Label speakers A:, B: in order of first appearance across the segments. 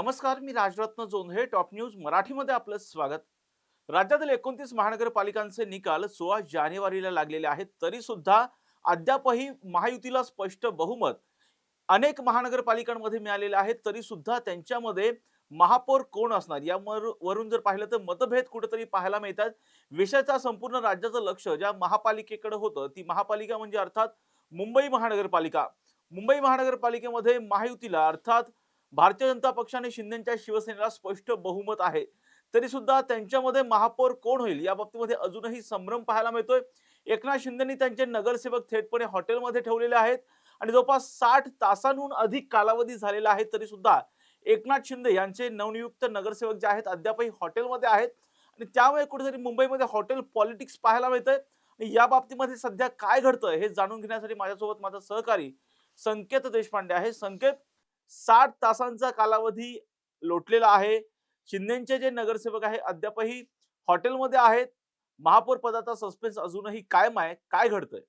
A: नमस्कार मी Rajratna Jondhale top news मराठीमध्ये आपलं स्वागत. राज्यातील एकोणतीस महानगरपालिकांचे निकाल सोळा जानेवारीला लागलेले आहेत तरी सुद्धा अद्यापही महायुतीला स्पष्ट बहुमत अनेक महानगरपालिकांमध्ये मिळालेले आहेत तरी सुद्धा त्यांच्यामध्ये महापौर कोण असणार? यावर वरून जर पाहिलं तर मतभेद कुठेतरी पाहायला मिळतात. विषयाचा संपूर्ण राज्याचं लक्ष ज्या महापालिकेकडे होतं ती महापालिका म्हणजे अर्थात मुंबई महानगरपालिका. मुंबई महानगरपालिकेमध्ये महायुतीला अर्थात भारतीय जनता पक्षाने शिंदेच्या शिवसेनेला स्पष्ट बहुमत आहे. तरी सुद्धा त्यांच्यामध्ये महापौर कोण होईल? या बाबतीमध्ये अजूनही संभ्रम पाहायला मिळतोय. एकनाथ शिंदेनी त्यांचे नगरसेवक थेटपणे हॉटेलमध्ये ठेवलेले आहेत आणि जवळपास साठ तासांहून अधिक कालावधी झालेला आहे तरी सुद्धा एकनाथ शिंदे यांचे नवनियुक्त नगरसेवक जे आहेत अद्यापही हॉटेलमध्ये आहेत आणि त्यामुळे कुठेतरी मुंबईमध्ये हॉटेल पॉलिटिक्स पाहायला मिळतंय. आणि या बाबतीमध्ये सध्या काय घडतं हे जाणून घेण्यासाठी माझ्यासोबत माझा सहकारी संकेत देशपांडे आहे. संकेत साठ तासांचा कालावधी लोटलेला आहे. शिंदेचे जे नगरसेवक आहे अद्यापही हॉटेलमध्ये आहेत. महापौर पदाचा सस्पेन्स अजूनही कायम आहे. काय घडतंय?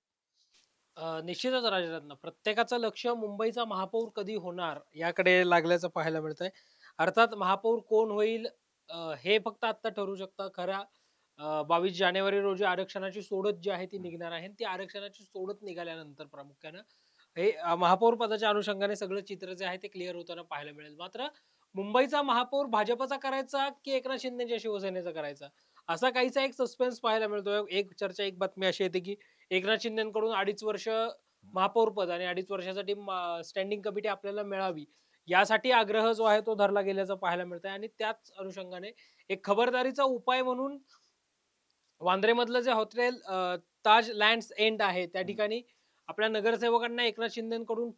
B: निश्चितच राजरत्न. प्रत्येकाचं लक्ष मुंबईचा महापौर कधी होणार याकडे लागल्याचं पाहायला मिळतंय. अर्थात महापौर कोण होईल हे फक्त आत्ता ठरू शकतं. खऱ्या बावीस जानेवारी रोजी आरक्षणाची सोडत जी आहे ती निघणार आहे ती आरक्षणाची सोडत निघाल्यानंतर प्रामुख्यानं हे महापौर पदाच्या अनुषंगाने सगळं चित्र जे आहे ते क्लिअर होताना पाहायला मिळेल. मात्र मुंबईचा महापौर भाजपचा करायचा की एकनाथ शिंदेच्या शिवसेनेचा करायचा? असा काहीसा एक सस्पेन्स पाहायला मिळतोय. एक चर्चा एक बातमी अशी येते की एकनाथ शिंदेकडून अडीच वर्ष महापौर पद आणि अडीच वर्षासाठी स्टँडिंग कमिटी आपल्याला मिळावी यासाठी आग्रह जो आहे तो धरला गेल्याचं पाहायला मिळत आहे आणि त्याच अनुषंगाने एक खबरदारीचा उपाय म्हणून वांद्रेमधलं जे हॉटेल ताज लँड्स एंड आहे त्या ठिकाणी आपल्या नगरसेवकांना एकनाथ शिंदेकडून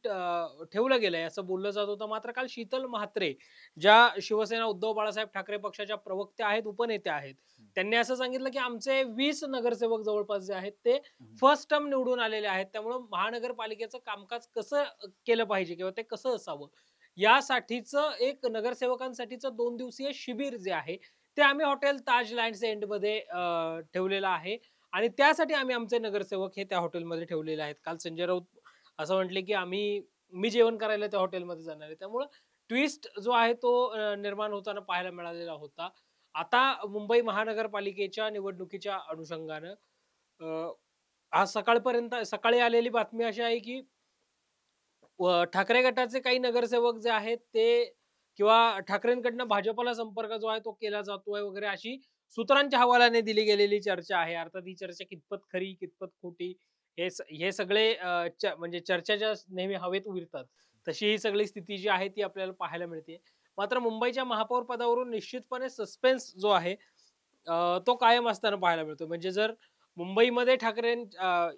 B: ठेवलं गेलंय. असं बोललं जात होतं. मात्र काल शीतल म्हात्रे ज्या शिवसेना उद्धव बाळासाहेब ठाकरे पक्षाच्या प्रवक्त्या आहेत उपनेत्या आहेत त्यांनी असं सांगितलं की आमचे वीस नगरसेवक जवळपास जे आहेत ते फर्स्ट टर्म निवडून आलेले आहेत. त्यामुळं महानगरपालिकेचं कामकाज कसं केलं पाहिजे किंवा ते कसं असावं? यासाठीचं एक नगरसेवकांसाठीचं दोन दिवसीय शिबिर जे आहे ते आम्ही हॉटेल ताज लँड्स एंडमध्ये ठेवलेलं आहे. आणि त्यासाठी आम्ही आमचे नगरसेवक हे त्या हॉटेलमध्ये ठेवलेले आहेत. काल संजय राऊत असं म्हटले की आम्ही मी जेवण करायला त्या हॉटेलमध्ये जाणार आहे. त्यामुळं ट्विस्ट जो आहे तो निर्माण होताना पाहायला मिळालेला होता. आता मुंबई महानगरपालिकेच्या निवडणुकीच्या अनुषंगानं आज सकाळपर्यंत सकाळी आलेली बातमी अशी आहे की ठाकरे गटाचे काही नगरसेवक जे आहेत ते किंवा ठाकरेंकडनं भाजपला संपर्क जो आहे तो केला जातोय वगैरे अशी सूत्रांच्या हवालाने दिली गेलेली चर्चा आहे. अर्थात ही चर्चा कितपत खरी कितपत खोटी हे स- हे सगळे च- म्हणजे चर्चाच्या नेहमी हवेत उरतात तशी ही सगळी स्थिती जी आहे ती आपल्याला पाहायला मिळते. मात्र मुंबईच्या महापौर पदावरून निश्चितपणे सस्पेन्स जो आहे तो कायम असताना पाहायला मिळतो. म्हणजे जर मुंबईमध्ये ठाकरे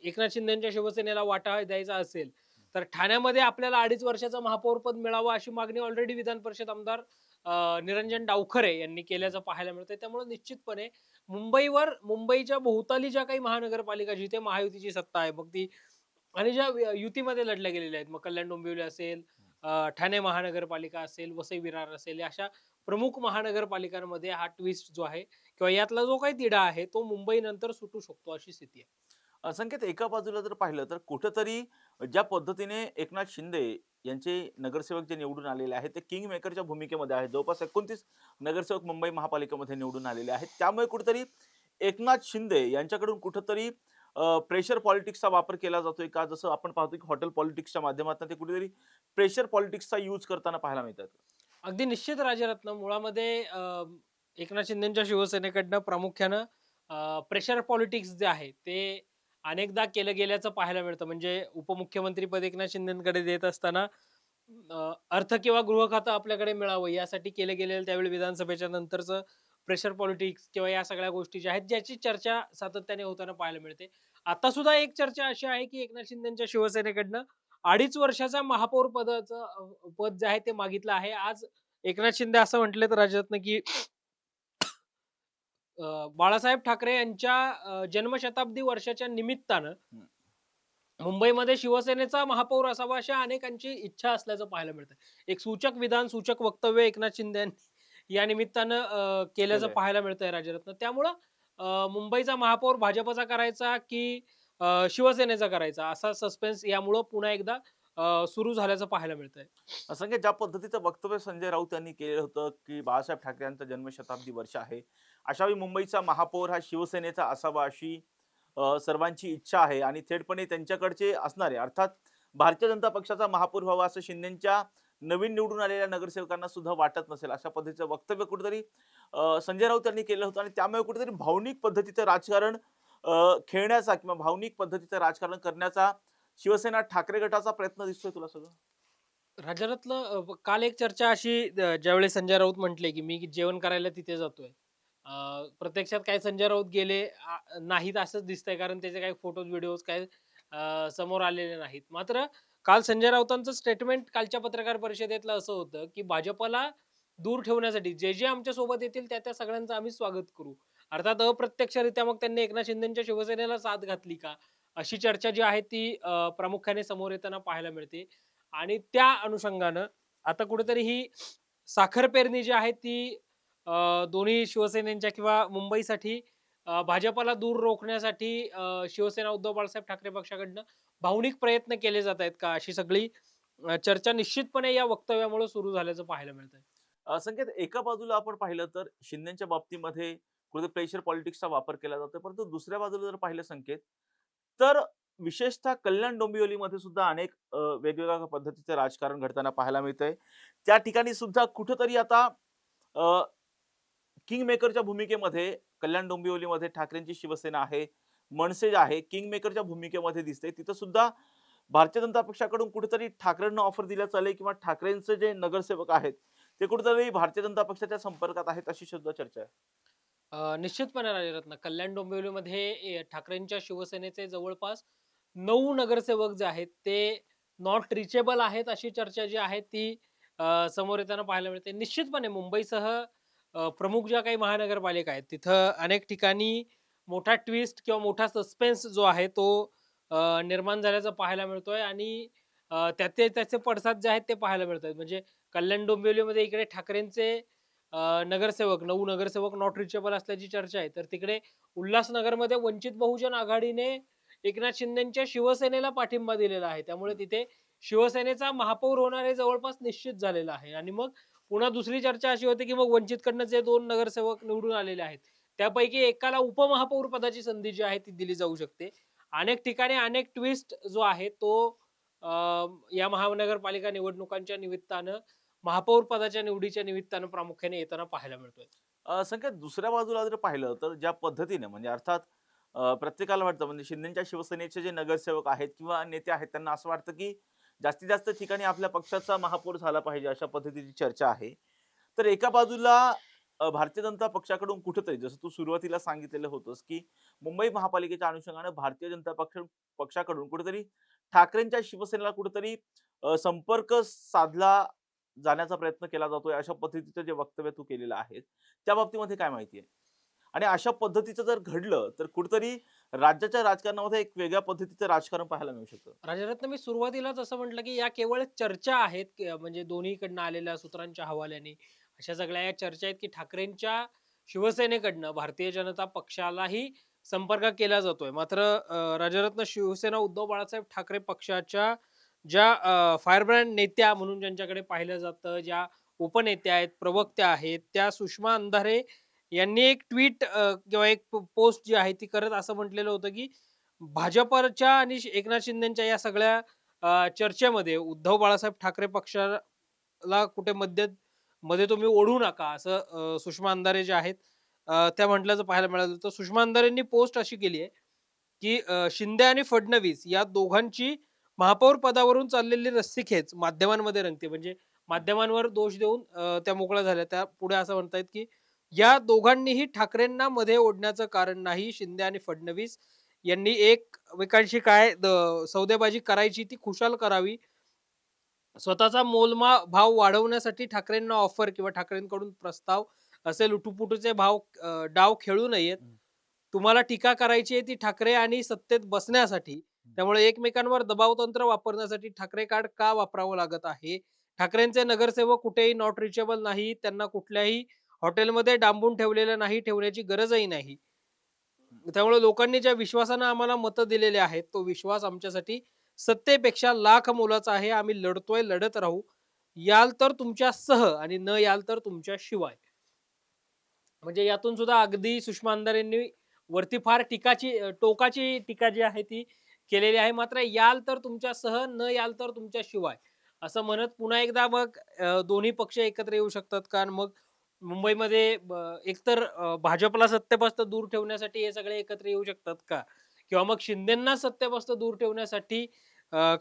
B: एकनाथ शिंदेच्या शिवसेनेला वाटा द्यायचा असेल तर ठाण्यामध्ये आपल्याला अडीच वर्षाचं महापौरपद मिळावं अशी मागणी ऑलरेडी विधान परिषद आमदार निरंजन डावखरे यांनी केल्याचं पाहायला मिळतंय. त्यामुळे निश्चितपणे मुंबईवर मुंबईच्या भोवताली ज्या काही महानगरपालिका जिथे महायुतीची सत्ता आहे मग ती आणि ज्या युतीमध्ये लढल्या गेलेल्या आहेत मग कल्याण डोंबिवली असेल ठाणे महानगरपालिका असेल वसई विरार असेल या अशा प्रमुख महानगरपालिकांमध्ये हा ट्विस्ट जो आहे किंवा यातला जो काही तिढा आहे तो मुंबई नंतर सुटू शकतो अशी स्थिती आहे.
A: संकेत एका बाजूला जर पाहिलं तर कुठंतरी ज्या पद्धतीने एकनाथ शिंदे यांचे नगरसेवक जे निवडून आलेले आहेत ते किंग मेकरच्या भूमिकेमध्ये आहेत. जवळपास एकोणतीस नगरसेवक मुंबई महापालिकेमध्ये निवडून आलेले आहेत. त्यामुळे कुठेतरी एकनाथ शिंदे यांच्याकडून कुठंतरी प्रेशर पॉलिटिक्सचा वापर केला जातोय का? जसं आपण पाहतो की हॉटेल पॉलिटिक्सच्या माध्यमातून ते कुठेतरी प्रेशर पॉलिटिक्सचा यूज करताना पाहायला मिळतात.
B: अगदी निश्चित राजरत्न. मुळामध्ये एकनाथ शिंदेच्या शिवसेनेकडनं प्रामुख्यानं प्रेशर पॉलिटिक्स जे आहे ते अनेकदा केलं गेल्याचं पाहायला मिळतं. म्हणजे उपमुख्यमंत्री पद एकनाथ शिंदेकडे देत असताना अर्थ किंवा गृह खातं आपल्याकडे मिळावं यासाठी केलं गेलेलं त्यावेळी विधानसभेच्या नंतरचं प्रेशर पॉलिटिक्स किंवा या सगळ्या गोष्टी ज्या आहेत ज्याची चर्चा सातत्याने होताना पाहायला मिळते. आता सुद्धा एक चर्चा अशी आहे की एकनाथ शिंदेच्या शिवसेनेकडनं अडीच वर्षाचा महापौर पदाचं पद जे आहे ते मागितलं आहे. आज एकनाथ शिंदे असं म्हटले तर राजरत्न की बाळासाहेब ठाकरे यांच्या जन्मशताब्दी वर्षाच्या निमित्तानं मुंबईमध्ये शिवसेनेचा महापौर असावा अशा अनेकांची इच्छा असल्याचं पाहायला मिळतं एक सूचक विधान सूचक वक्तव्य एकनाथ शिंदे यांनी या निमित्तानं केल्याचं
A: केलंय.
B: पाहायला मिळतंय राजरत्न त्यामुळं मुंबईचा महापौर भाजपचा करायचा की शिवसेनेचा करायचा? असा सस्पेन्स यामुळं पुन्हा एकदा सुरू झाल्याचं पाहायला मिळतंय.
A: असंख्य ज्या पद्धतीचं वक्तव्य संजय राऊत यांनी केलं होतं की बाळासाहेब ठाकरे यांचं जन्मशताब्दी वर्ष आहे अशावेळी मुंबईचा महापौर हा शिवसेनेचा असावा अशी सर्वांची इच्छा आहे आणि थेटपणे त्यांच्याकडचे असणारे अर्थात भारतीय जनता पक्षाचा महापौर व्हावा असं शिंदेच्या नवीन निवडून आलेल्या नगरसेवकांना सुद्धा वाटत नसेल अशा पद्धतीचं वक्तव्य कुठेतरी संजय राऊत यांनी केलं होतं आणि त्यामुळे कुठेतरी भावनिक पद्धतीचं राजकारण खेळण्याचा किंवा भावनिक पद्धतीचं राजकारण करण्याचा शिवसेना ठाकरे गटाचा प्रयत्न दिसतोय तुला सगळं?
B: राज्यातलं काल एक चर्चा अशी ज्यावेळी संजय राऊत म्हटले की मी जेवण करायला तिथे जातोय. प्रत्यक्षात काय संजय राऊत गेले नाहीत असंच दिसतंय कारण त्याचे काही फोटोज व्हिडिओज काय समोर आलेले नाहीत. मात्र काल संजय राऊतांचं स्टेटमेंट कालच्या पत्रकार परिषदेतलं असं होतं की भाजपला दूर ठेवण्यासाठी जे जे आमच्यासोबत येतील त्या त्या सगळ्यांचं आम्ही स्वागत करू. अर्थात अप्रत्यक्षरित्या मग त्यांनी एकनाथ शिंदेच्या शिवसेनेला साथ घातली का? अशी चर्चा जी आहे ती प्रामुख्याने समोर येताना पाहायला मिळते. आणि त्या अनुषंगानं आता कुठेतरी ही साखर पेरणी जी आहे ती दोन्ही शिवसेनेच्या किंवा मुंबईसाठी भाजपाला भाजपला दूर रोखण्यासाठी शिवसेना उद्धव बाळासाहेब ठाकरे पक्षाकडनं भावनिक प्रयत्न केले जात आहेत का? अशी सगळी चर्चा निश्चितपणे या वक्तव्यामुळे सुरू झाल्याचं पाहायला मिळतंय.
A: आहे संकेत एका बाजूला आपण पाहिलं तर शिंदेच्या बाबतीमध्ये कुठे प्रेशर पॉलिटिक्सचा वापर केला जातो परंतु दुसऱ्या बाजूला जर पाहिलं संकेत तर विशेषतः कल्याण डोंबिवलीमध्ये सुद्धा अनेक वेगवेगळ्या पद्धतीचे राजकारण घडताना पाहायला मिळतंय. त्या ठिकाणी सुद्धा कुठंतरी आता किंग मेकरच्या भूमिकेमध्ये कल्याण डोंबिवलीमध्ये ठाकरेंची शिवसेना आहे मनसे जे आहे किंग मेकरच्या भूमिकेमध्ये दिसते तिथं सुद्धा भारतीय जनता पक्षाकडून कुठेतरी ठाकरेंना ऑफर दिल्या चालेल किंवा ठाकरेंचे जे नगरसेवक आहेत ते कुठेतरी भारतीय जनता पक्षाच्या संपर्कात आहेत अशी सुद्धा चर्चा आहे.
B: अ, निश्चितपणे राजरत्न कल्याण डोंबिवलीमध्ये ए, ठाकरेंच्या शिवसेनेचे जवळपास नऊ नगरसेवक जे आहेत ते नॉट रिचेबल आहेत अशी चर्चा जी आहे ती अ, समोर येताना पाहायला मिळते. निश्चितपणे मुंबईसह अ, प्रमुख ज्या काही महानगरपालिका आहेत तिथं अनेक ठिकाणी मोठा ट्विस्ट किंवा मोठा सस्पेन्स जो आहे तो अ, निर्माण झाल्याचं पाहायला मिळतोय आणि अ, त्याचे त्याचे पडसाद जे आहेत ते पाहायला मिळत आहेत म्हणजे कल्याण डोंबिवलीमध्ये इकडे ठाकरेंचे नगरसेवक नऊ नगरसेवक नॉट रिचेबल असल्याची चर्चा आहे. तर तिकडे उल्हासनगरमध्ये वंचित बहुजन आघाडीने एकनाथ शिंदेच्या शिवसेनेला पाठिंबा दिलेला आहे. त्यामुळे तिथे शिवसेनेचा महापौर होणार हे जवळपास निश्चित झालेलं आहे. आणि मग पुन्हा दुसरी चर्चा अशी होती की मग वंचितकडनं जे दोन नगरसेवक निवडून आलेले आहेत त्यापैकी एकाला उपमहापौर पदाची संधी जी आहे ती दिली जाऊ शकते. अनेक ठिकाणी अनेक ट्विस्ट जो आहे तो या महानगरपालिका निवडणुकांच्या निमित्तानं महापौर पदाच्या निवडीच्या निमित्तानं प्रामुख्याने येताना पाहायला मिळतोय.
A: संकेत दुसऱ्या बाजूला जर पाहिलं तर ज्या पद्धतीने म्हणजे अर्थात प्रत्येकाला वाटतं म्हणजे शिंदेच्या शिवसेनेचे जे नगरसेवक आहेत किंवा नेते आहेत त्यांना असं वाटतं की जास्तीत जास्त ठिकाणी आपल्या पक्षाचा महापौर झाला पाहिजे अशा पद्धतीची चर्चा आहे. तर एका बाजूला भारतीय जनता पक्षाकडून कुठेतरी जसं तू सुरुवातीला सांगितलेलं होतंस की मुंबई महापालिकेच्या अनुषंगाने भारतीय जनता पक्ष पक्षाकडून कुठेतरी ठाकरेंच्या शिवसेनेला कुठेतरी संपर्क साधला जाण्याचा प्रयत्न केला जातोय अशा पद्धतीचं जे वक्तव्य तू केलेलं आहे त्या बाबतीमध्ये काय माहिती आहे? आणि अशा पद्धतीचं जर घडलं तर कुठेतरी राज्याच्या राजकारणामध्ये एक वेगळ्या पद्धतीचं राजकारण पाहायला मिळू शकतं.
B: राजरत्न मी सुरुवातीलाच असं म्हटलं की या केवळ चर्चा आहेत म्हणजे दोन्हीकडनं आलेल्या सूत्रांच्या हवाल्याने अशा सगळ्या या चर्चा आहेत की ठाकरेंच्या शिवसेनेकडनं भारतीय जनता पक्षालाही संपर्क केला जातोय. मात्र राजरत्न शिवसेना उद्धव बाळासाहेब ठाकरे पक्षाच्या ज्या फायरब्रँड नेत्या म्हणून ज्यांच्याकडे पाहिलं जातं ज्या उपनेत्या आहेत प्रवक्त्या आहेत त्या सुषमा अंधारे यांनी एक ट्विट किंवा एक पोस्ट जी आहे ती करत असं म्हटलेलं होतं की भाजपच्या आणि श- एकनाथ शिंदेच्या या सगळ्या चर्चेमध्ये उद्धव बाळासाहेब ठाकरे पक्षाला कुठे मध्यमध्ये तुम्ही ओढू नका असं सुषमा अंधारे जे आहेत त्या म्हटल्याचं पाहायला मिळालं तर सुषमा अंधारेंनी पोस्ट अशी केली आहे की शिंदे आणि फडणवीस या दोघांची महापौर पदावरून चाललेली रस्सीखेच माध्यमांमध्ये रंगते. म्हणजे माध्यमांवर दोष देऊन त्या मोकळ्या झाल्या. त्या पुढे असं म्हणतायत की या दोघांनीही ठाकरेंना मध्ये ओढण्याचं कारण नाही. शिंदे आणि फडणवीस यांनी एकमेकांशी काय सौदेबाजी करायची ती खुशाल करावी. स्वतःचा मोलमा भाव वाढवण्यासाठी ठाकरेंना ऑफर किंवा ठाकरेंकडून प्रस्ताव असे लुटुपुटूचे भाव डाव खेळू नयेत. तुम्हाला टीका करायची आहे ती ठाकरे आणि सत्तेत बसण्यासाठी. त्यामुळे एकमेकांवर दबाव तंत्र वापरण्यासाठी ठाकरे कार्ड का वापरावं लागत आहे? ठाकरेंचे नगरसेवक कुठेही नॉट रिचेबल नाही त्यांना कुठल्याही हॉटेलमध्ये डांबून ठेवलेलं नाही ठेवण्याची गरजही नाही. त्यामुळे लोकांनी ज्या विश्वासानं आम्हाला मतं दिलेले आहेत तो विश्वास आमच्यासाठी सत्तेपेक्षा लाख मोलाचा आहे. आम्ही लढतोय लढत राहू. याल तर तुमच्या सह आणि न याल तर तुमच्या शिवाय. म्हणजे यातून सुद्धा अगदी सुषमा अंधारे यांनी वरती फार टीकाची टोकाची टीका जी आहे ती केलेली आहे. मात्र याल तर तुमच्या सह न याल तर तुमच्याशिवाय. असं म्हणत पुन्हा एकदा मग दोन्ही पक्ष एकत्र येऊ शकतात. कारण मग मुंबईमध्ये एकतर भाजपला सत्तेपासून दूर ठेवण्यासाठी हे सगळे एकत्र येऊ शकतात का? किंवा मग शिंदेना सत्तेपासून दूर ठेवण्यासाठी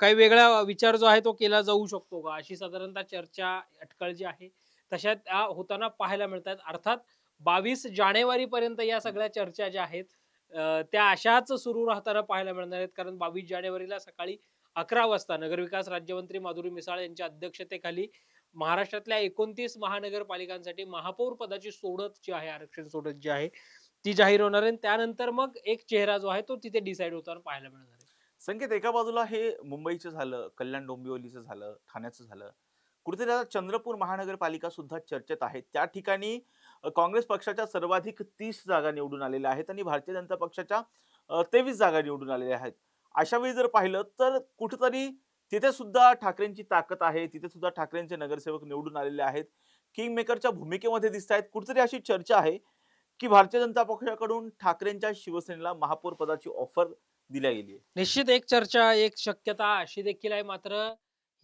B: काही वेगळा विचार जो आहे तो केला जाऊ शकतो का? अशी साधारणतः चर्चा अटकळ जी आहे तशा त्या होताना पाहायला मिळतात. अर्थात बावीस जानेवारी पर्यंत या सगळ्या चर्चा ज्या आहेत त्या अशाच सुरू राहताना पाहायला मिळणार आहेत. कारण बावीस जानेवारीला सकाळी अकरा वाजता नगरविकास राज्यमंत्री माधुरी मिसाळ यांच्या अध्यक्षतेखाली महाराष्ट्रातल्या एकोणतीस महानगरपालिकांसाठी महापौर पदाची सोडत जी आहे आरक्षण सोडत जी आहे ती जाहीर होणार आहे. आणि त्यानंतर मग एक चेहरा जो आहे तो तिथे डिसाईड होताना पाहायला मिळणार आहे.
A: संकेत एका बाजूला हे मुंबईचं झालं कल्याण डोंबिवलीचं झालं ठाण्याचं झालं. कुठेतरी आता चंद्रपूर महानगरपालिका सुद्धा चर्चेत आहे. त्या ठिकाणी काँग्रेस पक्षाच्या सर्वाधिक तीस जागा निवडून आलेल्या आहेत आणि भारतीय जनता पक्षाच्या तेवीस जागा निवडून आलेल्या आहेत. अशा वेळी जर पाहिलं तर कुठेतरी तिथे सुद्धा ठाकरेंची ताकद आहे तिथे सुद्धा ठाकरेंचे नगरसेवक निवडून आलेले आहेत. किंग मेकरच्या भूमिकेमध्ये दिसत आहेत. कुठेतरी अशी चर्चा आहे की भारतीय जनता पक्षाकडून ठाकरेंच्या शिवसेनेला महापौर पदाची ऑफर दिल्या गेली आहे.
B: निश्चित एक चर्चा एक शक्यता अशी देखील आहे मात्र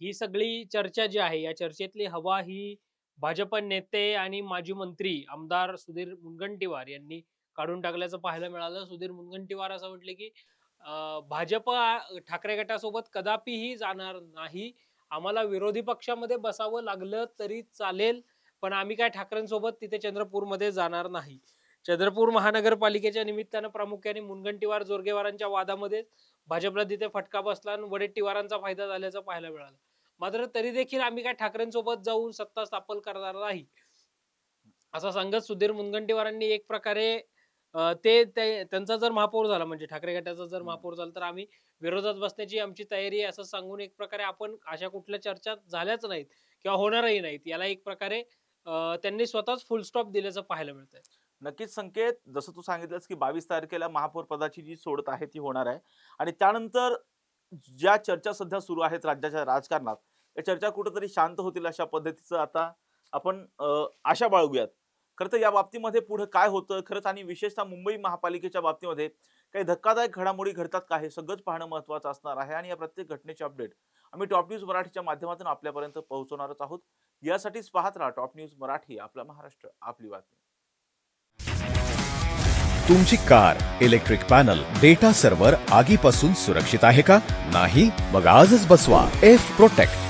B: ही सगळी चर्चा जी आहे या चर्चेतली हवा ही भाजप नेते आणि माजी मंत्री आमदार सुधीर मुनगंटीवार यांनी काढून टाकल्याचं पाहायला मिळालं. सुधीर मुनगंटीवार असं म्हटले की भाजप ठाकरे गटासोबत कदापिही जाणार नाही. आम्हाला विरोधी पक्षामध्ये बसावं लागलं तरी चालेल पण आम्ही काय ठाकरेंसोबत तिथे चंद्रपूरमध्ये जाणार नाही. चंद्रपूर महानगरपालिकेच्या निमित्तानं प्रामुख्याने मुनगंटीवार जोरगेवारांच्या वादामध्ये भाजपला तिथे फटका बसला आणि वडेट्टीवारांचा फायदा झाल्याचं पाहायला मिळालं. मात्र तरी देखील आम्ही काय ठाकरेंसोबत जाऊन सत्ता स्थापन करणार नाही. असं सांगत सुधीर मुनगंटीवारांनी एक प्रकारे ते त्यांचा जर महापौर झाला म्हणजे ठाकरे गटाचा जर महापौर झाला तर आम्ही विरोधात बसण्याची आमची तयारी आहे असं सांगून एक प्रकारे आपण अशा कुठल्या चर्चा झाल्याच नाहीत किंवा होणारही नाहीत. याला एक प्रकारे त्यांनी स्वतःच फुल स्टॉप दिल्याचं पाहायला मिळतंय.
A: नक्कीच संकेत जसं तू सांगितलंस की बावीस तारखेला महापौर पदाची जी सोडत आहे ती होणार आहे. आणि त्यानंतर ज्या चर्चा सध्या सुरू आहेत राज्याच्या राजकारणात या चर्चा कुठंतरी शांत होतील अशा पद्धतीचं आता आपण आशा बाळगूयात. खरं तर या बाबतीमध्ये पुढं काय होतं? खरंच आणि विशेषतः मुंबई महापालिकेच्या बाबतीमध्ये काही धक्कादायक घडामोडी घडतात का? हे सगळंच पाहणं महत्त्वाचं असणार आहे आणि या प्रत्येक घटनेचे अपडेट आम्ही टॉप न्यूज मराठीच्या माध्यमातून आपल्यापर्यंत पोहोचवणारच आहोत. यासाठीच पाहत राहा टॉप न्यूज मराठी आपला महाराष्ट्र आपली बातमी.
C: तुमची car electric panel data server आगीपासून सुरक्षित आहे का? नाही? मग आजच बसवा. F protect